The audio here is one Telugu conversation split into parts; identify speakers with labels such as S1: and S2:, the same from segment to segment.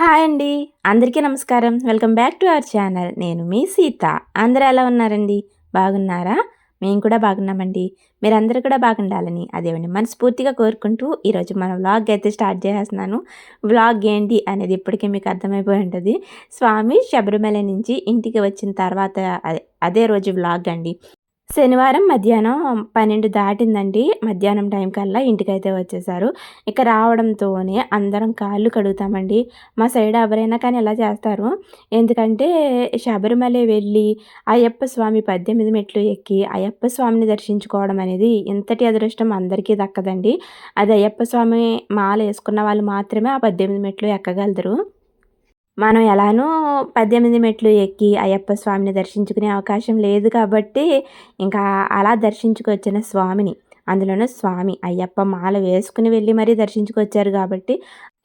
S1: హాయ్ అండి. అందరికీ నమస్కారం. Welcome back to our channel. నేను మీ సీత. అందరూ ఎలా ఉన్నారండి? బాగున్నారా? మేము కూడా బాగున్నామండి. మీరందరూ కూడా బాగుండాలని అదేమండి మనస్ఫూర్తిగా కోరుకుంటూ ఈరోజు మన వ్లాగ్ అయితే స్టార్ట్ చేసేస్తున్నాను. వ్లాగ్ ఏంటి అనేది ఇప్పటికీ మీకు అర్థమైపోయి ఉంటుంది. స్వామి శబరిమల నుంచి ఇంటికి వచ్చిన తర్వాత అదే అదే రోజు వ్లాగ్ అండి. శనివారం మధ్యాహ్నం పన్నెండు దాటిందండి. మధ్యాహ్నం టైం కల్లా ఇంటికైతే వచ్చేసారు. ఇక రావడంతోనే అందరం కాళ్ళు కడుగుతామండి. మా సైడ్ ఎవరైనా కానీ ఎలా చేస్తారు. ఎందుకంటే శబరిమల వెళ్ళి అయ్యప్ప స్వామి పద్దెనిమిది మెట్లు ఎక్కి అయ్యప్ప స్వామిని దర్శించుకోవడం అనేది ఇంతటి అదృష్టం అందరికీ దక్కదండి. అది అయ్యప్ప స్వామి మాల వేసుకున్న వాళ్ళు మాత్రమే ఆ పద్దెనిమిది మెట్లు ఎక్కగలరు. మనం ఎలానో పద్దెనిమిది మెట్లు ఎక్కి అయ్యప్ప స్వామిని దర్శించుకునే అవకాశం లేదు కాబట్టి ఇంకా అలా దర్శించుకొచ్చిన స్వామిని అందులోనూ స్వామి అయ్యప్ప మాల వేసుకుని వెళ్ళి మరీ దర్శించుకొచ్చారు కాబట్టి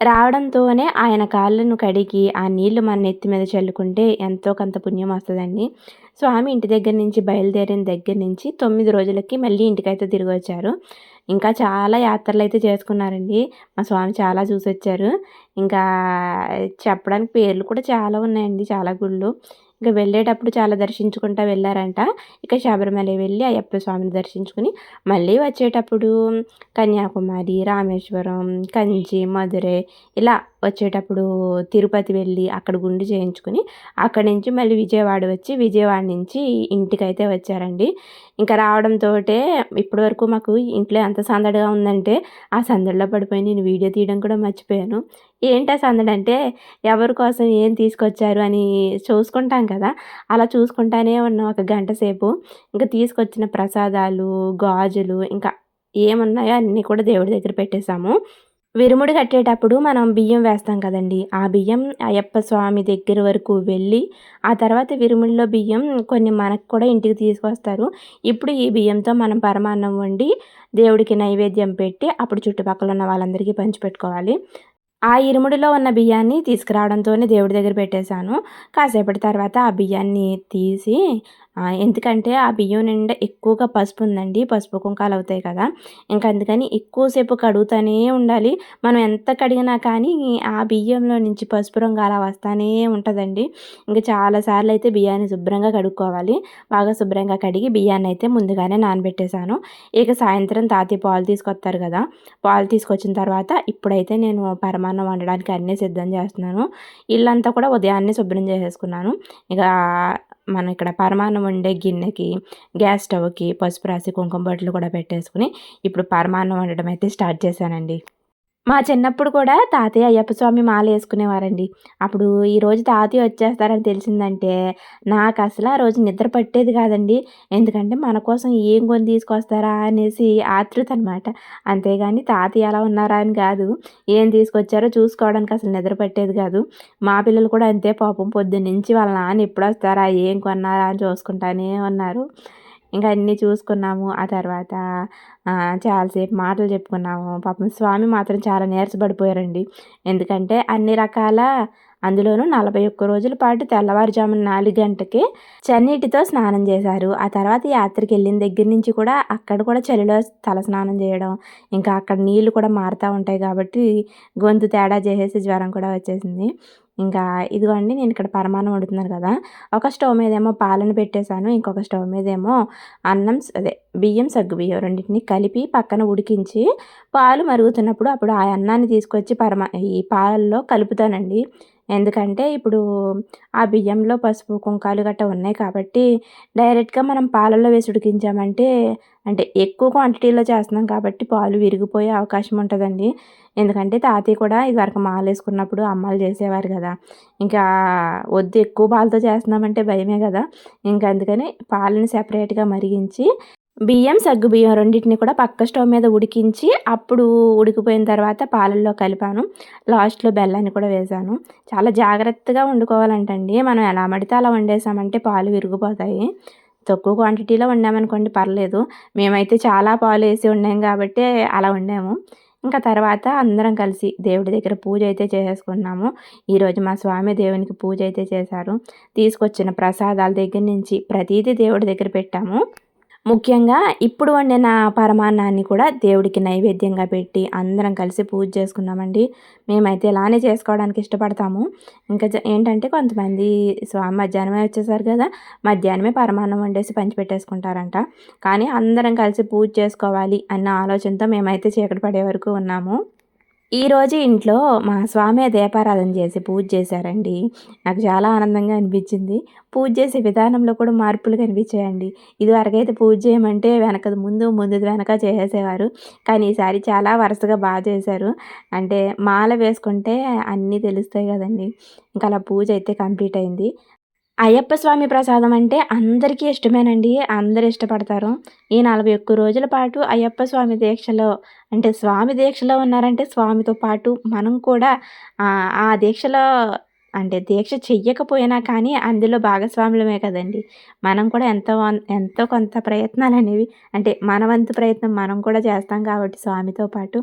S1: రావడంతోనే ఆయన కాళ్ళను కడిగి ఆ నీళ్ళు మన నెత్తి మీద చల్లుకుంటే ఎంతో కొంత పుణ్యం వస్తుందండి. స్వామి ఇంటి దగ్గర నుంచి బయలుదేరిన దగ్గర నుంచి తొమ్మిది రోజులకి మళ్ళీ ఇంటికైతే తిరిగి వచ్చారు ఇంకా చాలా యాత్రలు అయితే చేసుకున్నారండి. మా స్వామి చాలా చూసి వచ్చారు ఇంకా చెప్పడానికి పేర్లు కూడా చాలా ఉన్నాయండి చాలా గుళ్ళు. ఇంకా వెళ్ళేటప్పుడు చాలా దర్శించుకుంటా వెళ్ళారంట. ఇక శబరిమల వెళ్ళి అయ్యప్ప స్వామిని దర్శించుకుని మళ్ళీ వచ్చేటప్పుడు కన్యాకుమారి రామేశ్వరం కంచి మధురై ఇలా వచ్చేటప్పుడు తిరుపతి వెళ్ళి అక్కడ గుండు చేయించుకుని అక్కడి నుంచి మళ్ళీ విజయవాడ వచ్చి విజయవాడ నుంచి ఇంటికైతే వచ్చారండి. ఇంకా రావడంతో ఇప్పటి వరకు మాకు ఇంట్లో ఎంత సందడిగా ఉందంటే ఆ సందడిలో పడిపోయి నేను వీడియో తీయడం కూడా మర్చిపోయాను. ఏంటి ఆ సందడి అంటే ఎవరి కోసం ఏం తీసుకొచ్చారు అని చూసుకుంటాం కదా? అలా చూసుకుంటానే ఉన్నాం ఒక గంట సేపు. ఇంకా తీసుకొచ్చిన ప్రసాదాలు గాజులు ఇంకా ఏమున్నాయో అన్నీ కూడా దేవుడి దగ్గర పెట్టేశాము. విరుముడి కట్టేటప్పుడు మనం బియ్యం వేస్తాం కదండి. ఆ బియ్యం అయ్యప్ప స్వామి దగ్గర వరకు వెళ్ళి ఆ తర్వాత విరుముడిలో బియ్యం కొన్ని మనకు కూడా ఇంటికి తీసుకొస్తారు. ఇప్పుడు ఈ బియ్యంతో మనం పరమాన్నం వండి దేవుడికి నైవేద్యం పెట్టి అప్పుడు చుట్టుపక్కల ఉన్న వాళ్ళందరికీ పంచిపెట్టుకోవాలి. ఆ ఇరుముడిలో ఉన్న బియ్యాన్ని తీసుకురావడంతోనే దేవుడి దగ్గర పెట్టేశాను. కాసేపటి తర్వాత ఆ బియ్యాన్ని తీసి ఎందుకంటే ఆ బియ్యం నిండా ఎక్కువగా పసుపు ఉందండి. పసుపు కుంకాలు అవుతాయి కదా. ఇంకా అందుకని ఎక్కువసేపు కడుగుతూనే ఉండాలి. మనం ఎంత కడిగినా కానీ ఆ బియ్యంలో నుంచి పసుపు రంగు అలా వస్తూనే ఉంటుందండి. ఇంకా చాలాసార్లు అయితే బియ్యాన్ని శుభ్రంగా కడుక్కోవాలి. బాగా శుభ్రంగా కడిగి బియ్యాన్ని అయితే ముందుగానే నానబెట్టేశాను. ఇక సాయంత్రం తాతయ్య పాలు తీసుకొస్తారు కదా. పాలు తీసుకొచ్చిన తర్వాత ఇప్పుడైతే నేను పరమాన్నం వండడానికి అన్నీ సిద్ధం చేస్తున్నాను. ఇల్లంతా కూడా ఉదయాన్నే శుభ్రం చేసేసుకున్నాను. ఇక మనం ఇక్కడ పరమాన్నం వండే గిన్నెకి గ్యాస్ స్టవ్కి పసుపు రాసి కుంకుమ బొట్లు కూడా పెట్టేసుకుని ఇప్పుడు పరమాన్నం వండడం అయితే స్టార్ట్ చేశానండి. మా చిన్నప్పుడు కూడా తాతయ్య అయ్యప్ప స్వామి మాల వేసుకునేవారండి. అప్పుడు ఈరోజు తాతయ్య వచ్చేస్తారని తెలిసిందంటే నాకు అసలు ఆ రోజు నిద్ర పట్టేది కాదండి. ఎందుకంటే మన కోసం ఏం కొని తీసుకొస్తారా అనేసి ఆతృత అనమాట అంతేగాని తాతయ్య ఎలా ఉన్నారా అని కాదు. ఏం తీసుకొచ్చారో చూసుకోవడానికి అసలు నిద్ర పట్టేది కాదు. మా పిల్లలు కూడా అంతే పాపం పొద్దున్నుంచి వాళ్ళ నాన్న ఎప్పుడు వస్తారా ఏం కొన్నారా అని చూసుకుంటానే ఉన్నారు. ఇంకా అన్నీ చూసుకున్నాము. ఆ తర్వాత చాలాసేపు మాటలు చెప్పుకున్నాము. పాపం స్వామి మాత్రం చాలా నీరసపడిపోయారండి. ఎందుకంటే అన్ని రకాల అందులోనూ నలభై ఒక్క రోజుల పాటు తెల్లవారుజామున నాలుగు గంటకి చన్నీటితో స్నానం చేశారు. ఆ తర్వాత యాత్రకి వెళ్ళిన దగ్గర నుంచి కూడా అక్కడ కూడా చలిలో తల స్నానం చేయడం ఇంకా అక్కడ నీళ్ళు కూడా మారుతూ ఉంటాయి కాబట్టి గొంతు తేడా చేసేసి జ్వరం కూడా వచ్చేసింది. ఇంకా ఇదిగోండి నేను ఇక్కడ పరమాన్నం వండుతున్నాను కదా ఒక స్టవ్ మీద ఏమో పాలను పెట్టేశాను ఇంకొక స్టవ్ మీద ఏమో అన్నం అదే బియ్యం సగ్గు బియ్యం రెండింటిని కలిపి పక్కన ఉడికించి పాలు మరుగుతున్నప్పుడు అప్పుడు ఆ అన్నాన్ని తీసుకొచ్చి పరమా ఈ పాలల్లో కలుపుతానండి. ఎందుకంటే ఇప్పుడు ఆ బియ్యంలో పసుపు కుంకాలు గట్ట ఉన్నాయి కాబట్టి డైరెక్ట్గా మనం పాలల్లో వేసి ఉడికించామంటే అంటే ఎక్కువ క్వాంటిటీలో చేస్తున్నాం కాబట్టి పాలు విరిగిపోయే అవకాశం ఉంటుందండి. ఎందుకంటే తాతయ్య కూడా ఇదివరకు మాలు వేసుకున్నప్పుడు అమ్మాలు చేసేవారు కదా. ఇంకా వద్దు ఎక్కువ పాలతో చేస్తున్నామంటే భయమే కదా. ఇంకా అందుకని పాలని సెపరేట్గా మరిగించి బియ్యం సగ్గు బియ్యం రెండింటిని కూడా పక్క స్టవ్ మీద ఉడికించి అప్పుడు ఉడికిపోయిన తర్వాత పాలల్లో కలిపాను. లాస్ట్లో బెల్లాన్ని కూడా వేసాను. చాలా జాగ్రత్తగా వండుకోవాలంటండి. మనం ఎలా మడితే అలా వండేసామంటే పాలు విరిగిపోతాయి. తక్కువ క్వాంటిటీలో వండామనుకోండి పర్లేదు. మేమైతే చాలా పాలు వేసి వండాం కాబట్టి అలా వండాము. ఇంకా తర్వాత అందరం కలిసి దేవుడి దగ్గర పూజ అయితే చేసేసుకున్నాము ఈరోజు మా స్వామి దేవునికి పూజ అయితే చేశారు. తీసుకొచ్చిన ప్రసాదాల దగ్గర నుంచి ప్రతీది దేవుడి దగ్గర పెట్టాము. ముఖ్యంగా ఇప్పుడు వండిన పరమాన్నాన్ని కూడా దేవుడికి నైవేద్యంగా పెట్టి అందరం కలిసి పూజ చేసుకున్నామండి. మేమైతే ఇలానే చేసుకోవడానికి ఇష్టపడతాము. ఇంకా ఏంటంటే కొంతమంది స్వామి మధ్యాహ్నమే వచ్చేసారు కదా మధ్యాహ్నమే పరమాన్నం వండేసి పంచిపెట్టేసుకుంటారంట కానీ అందరం కలిసి పూజ చేసుకోవాలి అన్న ఆలోచనతో మేమైతే చీకటి పడే వరకు ఉన్నాము. ఈరోజు ఇంట్లో మా స్వామి దీపారాధన చేసి పూజ చేశారండి. నాకు చాలా ఆనందంగా అనిపించింది. పూజ చేసే విధానంలో కూడా మార్పులు కనిపించాయండి. ఇదివరకైతే పూజ చేయమంటే వెనకది ముందు ముందు వెనక చేసేవారు కానీ ఈసారి చాలా వరుసగా బాగా చేశారు. అంటే మాల వేసుకుంటే అన్నీ తెలుస్తాయి కదండి. ఇంకా అలా పూజ అయితే కంప్లీట్ అయింది. అయ్యప్ప స్వామి ప్రసాదం అంటే అందరికీ ఇష్టమేనండి. అందరు ఇష్టపడతారు. ఈ నలభై ఒక్క రోజుల పాటు అయ్యప్ప స్వామి దీక్షలో అంటే స్వామి దీక్షలో ఉన్నారంటే స్వామితో పాటు మనం కూడా ఆ దీక్షలో అంటే దీక్ష చెయ్యకపోయినా కానీ అందులో భాగస్వాములమే కదండి. మనం కూడా ఎంతో ఎంతో కొంత ప్రయత్నాలు అనేవి అంటే మన వంతు ప్రయత్నం మనం కూడా చేస్తాం కాబట్టి స్వామితో పాటు.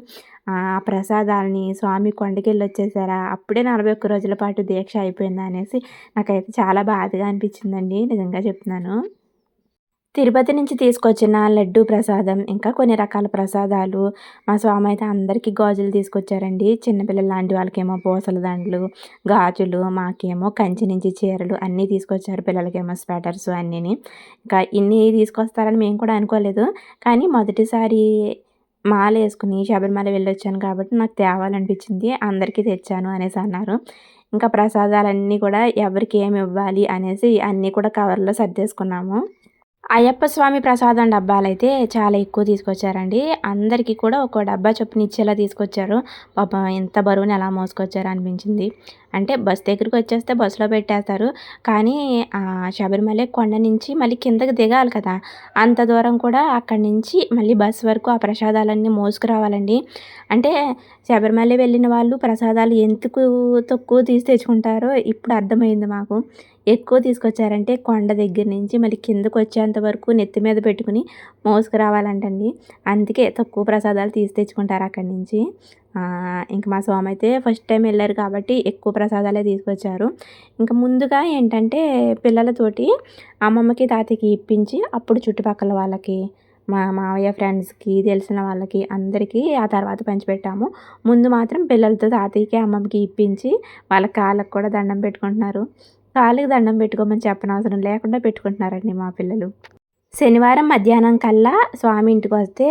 S1: ఆ ప్రసాదాలని స్వామి కొండకెళ్ళి వచ్చేసారా అప్పుడే నలభై ఒక్క రోజుల పాటు దీక్ష అయిపోయిందా అనేసి నాకైతే చాలా బాధగా అనిపించిందండి. నిజంగా చెప్తున్నాను. తిరుపతి నుంచి తీసుకొచ్చిన లడ్డు ప్రసాదం ఇంకా కొన్ని రకాల ప్రసాదాలు. మా స్వామి అయితే అందరికీ గాజులు తీసుకొచ్చారండి. చిన్నపిల్లల లాంటి వాళ్ళకేమో పూసల దండలు గాజులు మాకేమో కంచి నుంచి చీరలు అన్నీ తీసుకొచ్చారు పిల్లలకేమో స్వెటర్స్ అన్నీని. ఇంకా ఇన్ని తీసుకొస్తారని మేము కూడా అనుకోలేదు. కానీ మొదటిసారి మాల వేసుకుని శబరిమల వెళ్ళొచ్చాను కాబట్టి నాకు తేవాలనిపించింది. అందరికీ తెచ్చాను అనేసి అన్నారు. ఇంకా ప్రసాదాలన్నీ కూడా ఎవరికి ఏమి ఇవ్వాలి అనేసి అన్నీ కూడా కవర్లో సర్దేసుకున్నాము. అయ్యప్ప స్వామి ప్రసాదం డబ్బాలైతే చాలా ఎక్కువ తీసుకొచ్చారండి. అందరికీ కూడా ఒక డబ్బా చొప్పున ఇచ్చేలా తీసుకొచ్చారు. పాపం ఎంత బరువుని ఎలా మోసుకొచ్చారు అనిపించింది. అంటే బస్ దగ్గరికి వచ్చేస్తే బస్సులో పెట్టేస్తారు. కానీ శబరిమల కొండ నుంచి మళ్ళీ కిందకి దిగాలి కదా. అంత దూరం కూడా అక్కడి నుంచి మళ్ళీ బస్ వరకు ఆ ప్రసాదాలన్నీ మోసుకురావాలండి. అంటే శబరిమల వెళ్ళిన వాళ్ళు ప్రసాదాలు ఎందుకు తక్కువ తీసి తెచ్చుకుంటారో ఇప్పుడు అర్థమైంది మాకు. ఎక్కువ తీసుకొచ్చారంటే కొండ దగ్గర నుంచి మళ్ళీ కిందకు వచ్చేంత వరకు నెత్తి మీద పెట్టుకుని మోసుకురావాలంటండి. అందుకే తక్కువ ప్రసాదాలు తీసి తెచ్చుకుంటారు అక్కడి నుంచి. ఇంక మా స్వామి అయితే ఫస్ట్ టైం వెళ్ళారు కాబట్టి ఎక్కువ ప్రసాదాలే తీసుకొచ్చారు. ఇంకా ముందుగా ఏంటంటే పిల్లలతోటి అమ్మమ్మకి తాతయ్యకి ఇప్పించి అప్పుడు చుట్టుపక్కల వాళ్ళకి మా మావయ్య ఫ్రెండ్స్కి తెలిసిన వాళ్ళకి అందరికీ ఆ తర్వాత పంచిపెట్టాము. ముందు మాత్రం పిల్లలతో తాతయ్యకి అమ్మమ్మకి ఇప్పించి వాళ్ళ కాళ్ళకు కూడా దండం పెట్టుకుంటున్నారు. కాళ్ళకి దండం పెట్టుకోమని చెప్పనవసరం లేకుండా పెట్టుకుంటున్నారండి మా పిల్లలు. శనివారం మధ్యాహ్నం కల్లా స్వామి ఇంటికి వస్తే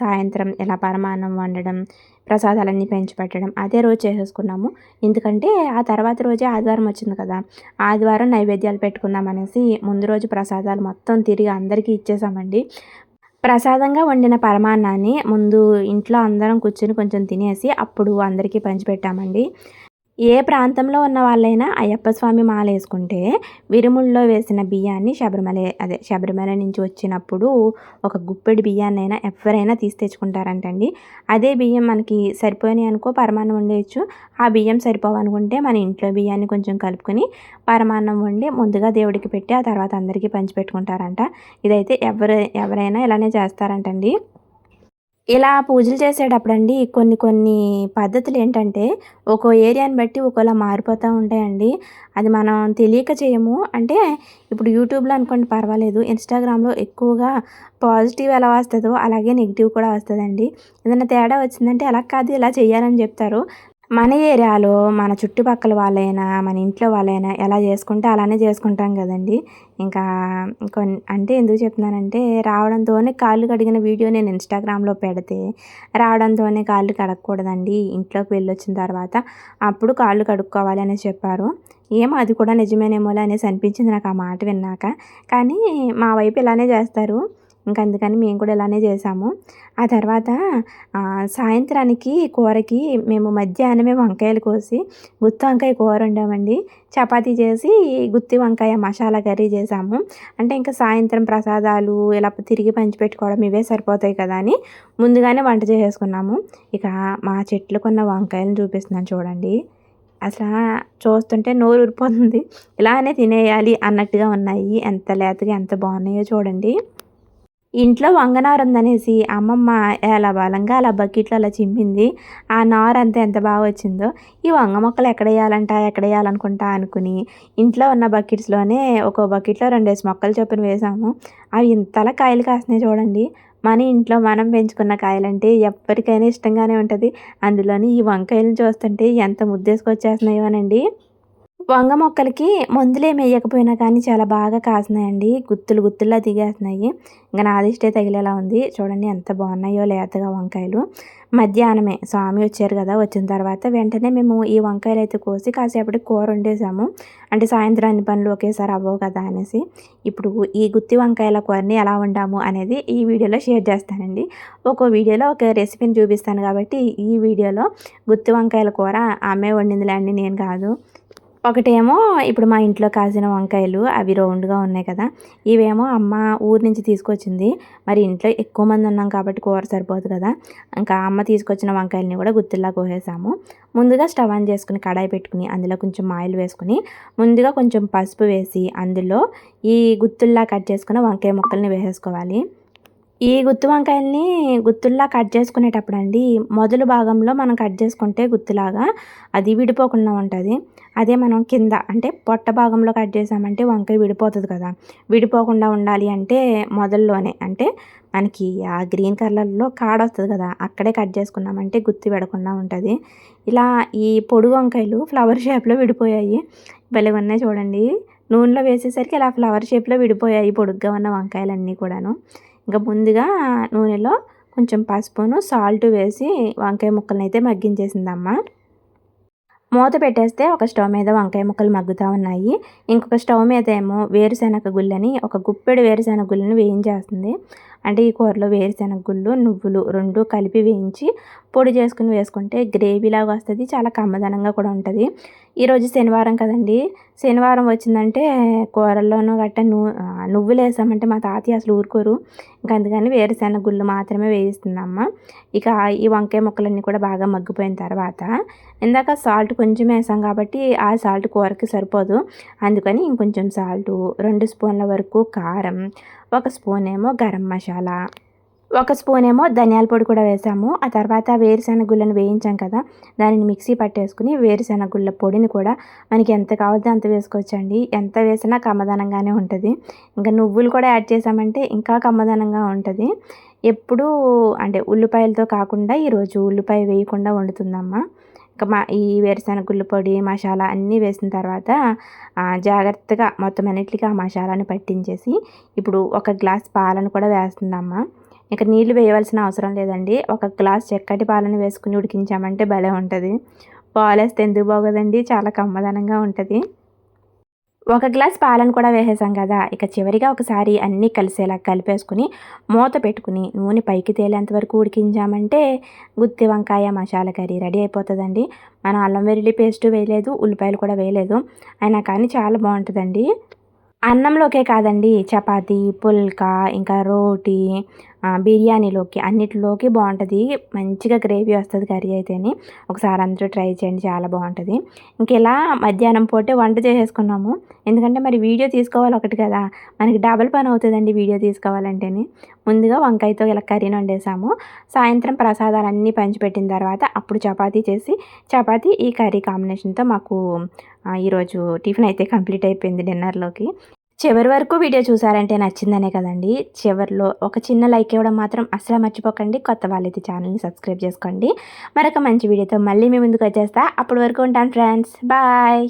S1: సాయంత్రం ఇలా పరమాన్నం వండడం ప్రసాదాలన్నీ పెంచి పెట్టడం అదే రోజు చేసేసుకున్నాము. ఎందుకంటే ఆ తర్వాత రోజే ఆదివారం వచ్చింది కదా. ఆదివారం నైవేద్యాలు పెట్టుకుందాం అనేసి ముందు రోజు ప్రసాదాలు మొత్తం తిరిగి అందరికీ ఇచ్చేసామండి. ప్రసాదంగా వండిన పరమాన్నాన్ని ముందు ఇంట్లో అందరం కూర్చొని కొంచెం తినేసి అప్పుడు అందరికీ పంచిపెట్టామండి ఏ ప్రాంతంలో ఉన్న వాళ్ళైనా అయ్యప్ప స్వామి మాల వేసుకుంటే విరుముల్లో వేసిన బియ్యాన్ని శబరిమల అదే శబరిమల నుంచి వచ్చినప్పుడు ఒక గుప్పెడి అయినా ఎవరైనా తీసి తెచ్చుకుంటారంటండి. అదే బియ్యం మనకి సరిపోయినాయి అనుకో పరమాన్నం వండేయచ్చు. ఆ బియ్యం సరిపోవనుకుంటే మన ఇంట్లో బియ్యాన్ని కొంచెం కలుపుకొని పరమాన్నం వండి ముందుగా దేవుడికి పెట్టి ఆ తర్వాత అందరికీ పంచిపెట్టుకుంటారంట. ఇదైతే ఎవరు ఎవరైనా ఇలానే చేస్తారంటండి. ఇలా పూజలు చేసేటప్పుడండి కొన్ని కొన్ని పద్ధతులు ఏంటంటే ఒక్కో ఏరియాని బట్టి ఒక్కోలా మారిపోతూ ఉంటాయండి. అది మనం తెలియక చేయము. అంటే ఇప్పుడు యూట్యూబ్లో అనుకోండి పర్వాలేదు. ఇన్స్టాగ్రామ్లో ఎక్కువగా పాజిటివ్ ఎలా వస్తుందో అలాగే నెగిటివ్ కూడా వస్తుందండి. ఏదైనా తేడా వచ్చిందంటే అలా కాదు ఇలా చేయాలని చెప్తారు. మన ఏరియాలో మన చుట్టుపక్కల వాళ్ళైనా మన ఇంట్లో వాళ్ళైనా ఎలా చేసుకుంటే అలానే చేసుకుంటాం కదండి. ఇంకా కొన్ని అంటే ఎందుకు చెప్తున్నానంటే రావడంతోనే కాళ్ళు కడిగిన వీడియో నేను ఇన్స్టాగ్రామ్లో పెడితే రావడంతోనే కాళ్ళు కడగకూడదండి. ఇంట్లోకి వెళ్ళొచ్చిన తర్వాత అప్పుడు కాళ్ళు కడుక్కోవాలి అనేసి చెప్పారు. ఏమో అది కూడా నిజమేనేమోలే అనేసి అనిపించింది నాకు ఆ మాట విన్నాక. కానీ మా వైపు ఇలానే చేస్తారు. ఇంకా అందుకని మేము కూడా ఇలానే చేసాము ఆ తర్వాత సాయంత్రానికి కూరకి మేము మధ్యాహ్నమే వంకాయలు కోసి గుత్తి వంకాయ కూర వండామండి. చపాతీ చేసి గుత్తి వంకాయ మసాలా కర్రీ చేసాము అంటే ఇంకా సాయంత్రం ప్రసాదాలు ఇలా తిరిగి పంచిపెట్టుకోవడం ఇవే సరిపోతాయి కదా అని ముందుగానే వంట చేసేసుకున్నాము. ఇక మా చెట్లుకున్న వంకాయలను చూపిస్తున్నాను చూడండి. అసలు చూస్తుంటే నోరు ఊరిపోతుంది. ఇలానే తినేయాలి అన్నట్టుగా ఉన్నాయి. ఎంత లేతగా ఎంత బాగున్నాయో చూడండి. ఇంట్లో వంగనారు ఉందనేసి అమ్మమ్మ ఎలా బలంగా అలా బకెట్లో అలా చింపింది ఆ నారు అంతా ఎంత బాగా వచ్చిందో ఈ వంగ మొక్కలు ఎక్కడ వేయాలంట ఎక్కడ వేయాలనుకుంటా అనుకుని ఇంట్లో ఉన్న బకెట్స్లోనే ఒక బకెట్లో రెండేసి మొక్కలు చొప్పున వేసాము. అవి ఇంతలా కాయలు కాస్తున్నాయి చూడండి. మన ఇంట్లో మనం పెంచుకున్న కాయలంటే ఎప్పటికైనా ఇష్టంగానే ఉంటుంది. అందులోని ఈ వంకాయలను చూస్తుంటే ఎంత ముద్దేసుకొచ్చేస్తున్నాయోనండి. వంగ మొక్కలకి మందులేమి వేయకపోయినా కానీ చాలా బాగా కాసినాయండి. గుత్తులు గుత్తుల్లా దిగేస్తున్నాయి ఇంకా నాదిష్టే తగిలేలా ఉంది. చూడండి ఎంత బాగున్నాయో లేతగా వంకాయలు. మధ్యాహ్నమే. స్వామి వచ్చారు కదా వచ్చిన తర్వాత వెంటనే మేము ఈ వంకాయలు అయితే కోసి కాసేపటి కూర వండేసాము. అంటే సాయంత్రం అన్ని పనులు ఒకేసారి అవ్వవు కదా అనేసి. ఇప్పుడు ఈ గుత్తి వంకాయల కూరని ఎలా వండాము అనేది ఈ వీడియోలో షేర్ చేస్తానండి. ఒక వీడియోలో ఒక రెసిపీని చూపిస్తాను కాబట్టి ఈ వీడియోలో గుత్తి వంకాయల కూర ఆమె వండిందిలే అండి నేను కాదు. ఒకటేమో ఇప్పుడు మా ఇంట్లో కాసిన వంకాయలు అవి రౌండ్గా ఉన్నాయి కదా ఇవేమో అమ్మ ఊరు నుంచి తీసుకొచ్చింది. మరి ఇంట్లో ఎక్కువ మంది ఉన్నాం కాబట్టి కూర సరిపోదు కదా ఇంకా అమ్మ తీసుకొచ్చిన వంకాయలని కూడా గుత్తిలా కోసేసాము. ముందుగా స్టవ్ ఆన్ చేసుకుని కడాయి పెట్టుకుని అందులో కొంచెం ఆయిల్ వేసుకుని ముందుగా కొంచెం పసుపు వేసి అందులో ఈ గుత్తుల్లా కట్ చేసుకున్న వంకాయ ముక్కల్ని వేసేసుకోవాలి. ఈ గుత్తి వంకాయల్ని గుత్తుల్లా కట్ చేసుకునేటప్పుడు అండి మొదలు భాగంలో మనం కట్ చేసుకుంటే గుత్తులాగా అది విడిపోకుండా ఉంటుంది. అదే మనం కింద అంటే పొట్ట భాగంలో కట్ చేసామంటే వంకాయ విడిపోతుంది కదా. విడిపోకుండా ఉండాలి అంటే మొదల్లోనే అంటే మనకి ఆ గ్రీన్ కలర్లో కాడ వస్తుంది కదా అక్కడే కట్ చేసుకున్నామంటే గుత్తి పెడకుండా ఉంటుంది. ఇలా ఈ పొడి వంకాయలు ఫ్లవర్ షేప్లో విడిపోయాయి. భలే ఉన్నాయి చూడండి. నూనెలో వేసేసరికి ఇలా ఫ్లవర్ షేప్లో విడిపోయాయి పొడుగ్గా ఉన్న వంకాయలన్నీ కూడాను. ఇంకా ముందుగా నూనెలో కొంచెం పసుపును సాల్ట్ వేసి వంకాయ ముక్కలను అయితే మగ్గించేసిందమ్మ. మూత పెట్టేస్తే ఒక స్టవ్ మీద వంకాయ ముక్కలు మగ్గుతూ ఉన్నాయి. ఇంకొక స్టవ్ మీద ఏమో వేరుశెనగ గుళ్ళని ఒక గుప్పెడు వేరుశెనగ గుళ్ళని వేయించేస్తుంది. అంటే ఈ కూరలో వేరుశెనగ గుళ్ళు నువ్వులు రెండు కలిపి వేయించి పొడి చేసుకుని వేసుకుంటే గ్రేవీలాగా వస్తుంది చాలా కమ్మదనంగా కూడా ఉంటుంది. ఈరోజు శనివారం కదండి. శనివారం వచ్చిందంటే కూరల్లోనూ గట్ట నువ్వు నువ్వులు వేసామంటే మా తాతయ్య అసలు ఊరుకోరు. ఇంకా అందుకని వేరుశెనగ గుళ్ళు మాత్రమే వేయిస్తుందమ్మ ఇక ఈ వంకాయ ముక్కలన్నీ కూడా బాగా మగ్గిపోయిన తర్వాత ఇందాక సాల్ట్ కొంచెం వేసాం కాబట్టి ఆ సాల్ట్ కూరకి సరిపోదు. అందుకని ఇంకొంచెం సాల్టు రెండు స్పూన్ల వరకు కారం ఒక స్పూన్ ఏమో గరం మసాలా ఒక స్పూన్ ఏమో ధనియాల పొడి కూడా వేసాము. ఆ తర్వాత వేరుశెనగ గుళ్ళను వేయించాం కదా దానిని మిక్సీ పట్టేసుకుని వేరుశెనగ గుళ్ళ పొడిని కూడా మనకి ఎంత కావాలో అంత వేసుకోవచ్చండి. ఎంత వేసినా కమ్మదనంగానే ఉంటుంది. ఇంకా నువ్వులు కూడా యాడ్ చేసామంటే ఇంకా కమ్మదనంగా ఉంటుంది. ఎప్పుడూ అంటే ఉల్లిపాయలతో కాకుండా ఈరోజు ఉల్లిపాయ వేయకుండా వండుతుందమ్మా. మా ఈ వేరుశనగుళ్ళు పొడి మసాలా అన్నీ వేసిన తర్వాత జాగ్రత్తగా మొత్తం అన్నిటికీ ఆ మసాలాని పట్టించేసి ఇప్పుడు ఒక గ్లాస్ పాలను కూడా వేస్తుందమ్మ. ఇక నీళ్ళు వేయవలసిన అవసరం లేదండి. ఒక గ్లాస్ చక్కటి పాలను వేసుకుని ఉడికించామంటే భలే ఉంటుంది. పాలు వేస్తే ఎందుకు బాగోదండి? చాలా కమ్మదనంగా ఉంటుంది. ఒక గ్లాస్ పాలను కూడా వేసేసాం కదా ఇక చివరిగా ఒకసారి అన్నీ కలిసేలా కలిపేసుకుని మూత పెట్టుకుని నూనె పైకి తేలేంత వరకు ఉడికించామంటే గుత్తి వంకాయ మసాలా కర్రీ రెడీ అయిపోతుందండి. మనం అల్లం వెల్లుల్లి పేస్ట్ వేయలేదు ఉల్లిపాయలు కూడా వేయలేదు. అయినా కానీ చాలా బాగుంటుందండి. అన్నంలోకే కాదండి చపాతీ పుల్కా ఇంకా రోటీ బిర్యానీలోకి అన్నిటిలోకి బాగుంటుంది. మంచిగా గ్రేవీ వస్తుంది కర్రీ అయితేని. ఒకసారి అందరూ ట్రై చేయండి చాలా బాగుంటుంది. ఇంకెలా మధ్యాహ్నం పూటే వంట చేసేసుకున్నాము. ఎందుకంటే మరి వీడియో తీసుకోవాలి ఒకటి కదా. మనకి డబల్ పని అవుతుందండి వీడియో తీసుకోవాలంటేని. ముందుగా వంకాయతో ఇలా కర్రీని వండేసాము. సాయంత్రం ప్రసాదాలు అన్నీ పంచిపెట్టిన తర్వాత అప్పుడు చపాతీ చేసి చపాతీ ఈ కర్రీ కాంబినేషన్తో మాకు ఈరోజు టిఫిన్ అయితే కంప్లీట్ అయిపోయింది డిన్నర్లోకి. చివరి వరకు వీడియో చూసారంటే నచ్చిందనే కదండి. చివరిలో ఒక చిన్న లైక్ ఇవ్వడం మాత్రం అసలు మర్చిపోకండి. కొత్త వాళ్ళైతే ఛానల్ని సబ్స్క్రైబ్ చేసుకోండి. మరొక మంచి వీడియోతో మళ్ళీ మీ ముందుకు వచ్చేస్తా. అప్పటి వరకు ఉంటాను ఫ్రెండ్స్ బాయ్